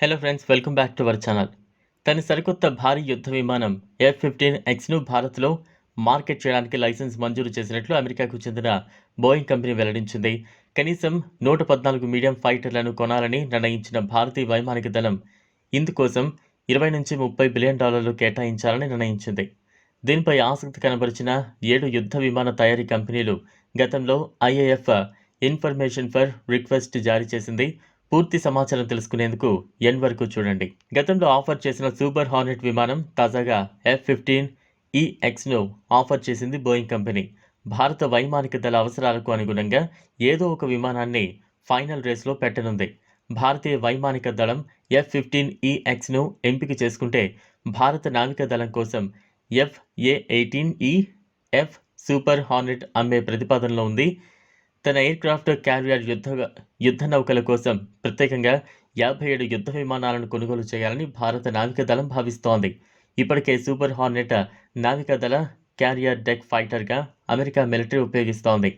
Hello friends welcome back to our channel తన సరికొత్త భారీ యుద్ధ విమానం ఎఫ్ ఫిఫ్టీన్ ఎక్స్ను భారత్లో మార్కెట్ చేయడానికి లైసెన్స్ మంజూరు చేసినట్లు అమెరికాకు చెందిన బోయింగ్ కంపెనీ వెల్లడించింది. కనీసం నూట పద్నాలుగు మీడియం ఫైటర్లను కొనాలని నిర్ణయించిన భారతీయ వైమానిక దళం ఇందుకోసం ఇరవై నుంచి ముప్పై బిలియన్ డాలర్లు కేటాయించాలని నిర్ణయించింది. దీనిపై ఆసక్తి కనబరిచిన ఏడు యుద్ధ విమాన తయారీ కంపెనీలు గతంలో ఐఏఎఫ్ ఇన్ఫర్మేషన్ ఫర్ రిక్వెస్ట్ జారీ చేసింది. పూర్తి సమాచారం తెలుసుకునేందుకు ఎన్ వరకు చూడండి. గతంలో ఆఫర్ చేసిన సూపర్ హార్నెట్ విమానం తాజాగా ఎఫ్ ఫిఫ్టీన్ ఈఎక్స్ను ఆఫర్ చేసింది బోయింగ్ కంపెనీ. భారత వైమానిక దళ అవసరాలకు అనుగుణంగా ఏదో ఒక విమానాన్ని ఫైనల్ రేస్లో పెట్టనుంది. భారతీయ వైమానిక దళం ఎఫ్ ఫిఫ్టీన్ ఈఎక్స్ను ఎంపిక చేసుకుంటే భారత నావిక దళం కోసం F A eighteen E F super hornet అమ్మే ప్రతిపాదనలో ఉంది తన ఎయిర్క్రాఫ్ట్ క్యారియర్ యుద్ధ యుద్ధ నౌకల కోసం ప్రత్యేకంగా యాభై ఏడు యుద్ధ విమానాలను కొనుగోలు చేయాలని భారత నావిక దళం భావిస్తోంది. ఇప్పటికే సూపర్ హార్నెట్ నావిక దళ క్యారియర్ డెక్ ఫైటర్గా అమెరికా మిలిటరీ ఉపయోగిస్తోంది.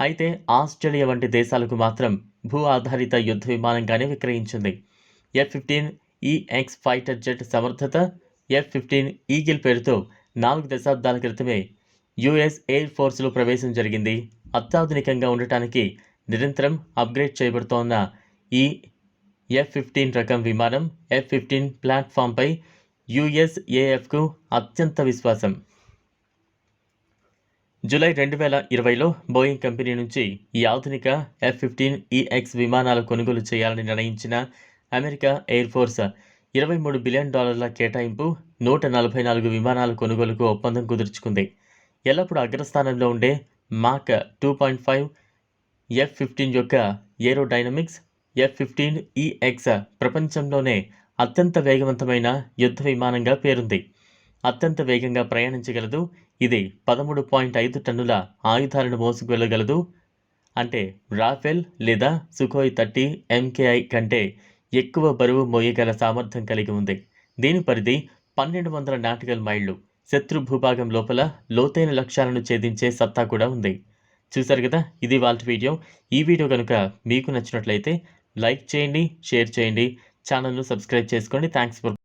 అయితే ఆస్ట్రేలియా వంటి దేశాలకు మాత్రం భూ ఆధారిత యుద్ధ విమానంగానే విక్రయించింది. F fifteen EX fighter jet సమర్థత ఎఫ్ ఫిఫ్టీన్ ఈగిల్ పేరుతో నాలుగు దశాబ్దాల క్రితమే యుఎస్ ఎయిర్ ఫోర్స్లో ప్రవేశం జరిగింది. అత్యాధునికంగా ఉండటానికి నిరంతరం అప్గ్రేడ్ చేయబడుతోన్న ఈ ఎఫ్ ఫిఫ్టీన్ రకం విమానం ఎఫ్ ఫిఫ్టీన్ ప్లాట్ఫామ్పై యుఎస్ఏఎఫ్కు అత్యంత విశ్వాసం. జూలై రెండు వేల ఇరవైలో బోయింగ్ కంపెనీ నుంచి ఈ ఆధునిక ఎఫ్ ఫిఫ్టీన్ ఈఎక్స్ విమానాలు కొనుగోలు చేయాలని నిర్ణయించిన అమెరికా ఎయిర్ ఫోర్స్ ఇరవై మూడు బిలియన్ డాలర్ల కేటాయింపు నూట నలభై నాలుగు విమానాల కొనుగోలుకు ఒప్పందం కుదుర్చుకుంది. ఎల్లప్పుడూ అగ్రస్థానంలో ఉండే Mach two point five F fifteen యొక్క ఏరోడైనమిక్స్ ఎఫ్ ఫిఫ్టీన్ ఈఎక్స్ ప్రపంచంలోనే అత్యంత వేగవంతమైన యుద్ధ విమానంగా పేరుంది. అత్యంత వేగంగా ప్రయాణించగలదు. ఇది పదమూడు పాయింట్ ఐదు టన్నుల ఆయుధాలను మోసుకెళ్ళగలదు అంటే రాఫెల్ లేదా సుకోయ్ థర్టీ ఎంకేఐ కంటే ఎక్కువ బరువు మోయగల సామర్థ్యం కలిగి ఉంది. దీని పరిధి పన్నెండు వందల నాటికల్ మైళ్ళు. శత్రు భూభాగం లోపల లోతైన లక్ష్యాలను ఛేదించే సత్తా కూడా ఉంది. చూసారు కదా? ఇది వాళ్ళ వీడియో. ఈ వీడియో కనుక మీకు నచ్చినట్లయితే లైక్ చేయండి షేర్ చేయండి ఛానల్ను సబ్స్క్రైబ్ చేసుకోండి. Thanks for